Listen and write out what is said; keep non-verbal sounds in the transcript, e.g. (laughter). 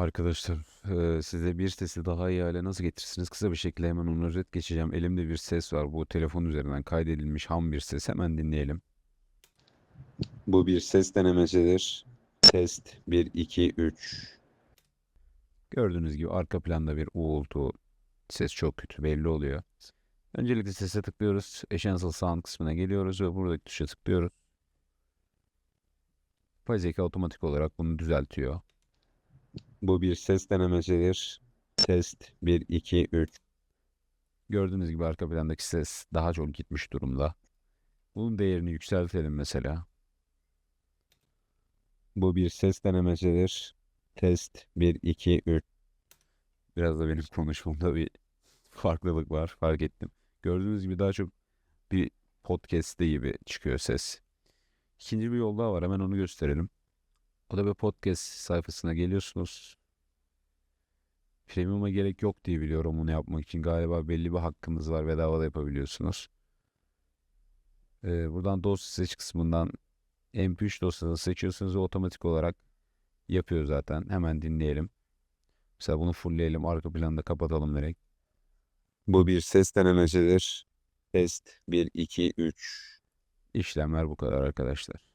Arkadaşlar, size bir sesi daha iyi hale nasıl getirirsiniz? Kısa bir şekilde hemen onu özet geçeceğim. Elimde bir ses var. Bu telefon üzerinden kaydedilmiş ham bir ses. Hemen dinleyelim. Bu bir ses denemesidir. Test 1, 2, 3. Gördüğünüz gibi arka planda bir uğultu. Ses çok kötü belli oluyor. Öncelikle sese tıklıyoruz. Essential Sound kısmına geliyoruz ve buradaki tuşa tıklıyoruz. Yapay zeka otomatik olarak bunu düzeltiyor. Bu bir ses denemesidir. Test 1, 2, 3. Gördüğünüz gibi arka plandaki ses daha çok gitmiş durumda. Bunun değerini yükseltelim mesela. Bu bir ses denemesidir. Test 1, 2, 3. Biraz da benim (laughs) konuşmamda bir farklılık var fark ettim. Gördüğünüz gibi daha çok bir podcast'te gibi çıkıyor ses. İkinci bir yol daha var hemen onu gösterelim. Da bir podcast sayfasına geliyorsunuz. Premium'a gerek yok diye biliyorum bunu yapmak için. Galiba belli bir hakkınız var. Bedava da yapabiliyorsunuz. Ee, buradan dosya seç kısmından MP3 dosyasını seçiyorsunuz ve otomatik olarak yapıyor zaten. Hemen dinleyelim. Mesela bunu fullleyelim. Arka planda kapatalım direkt. Bu bir ses denemesidir. Test 1, 2, 3. İşlemler bu kadar arkadaşlar.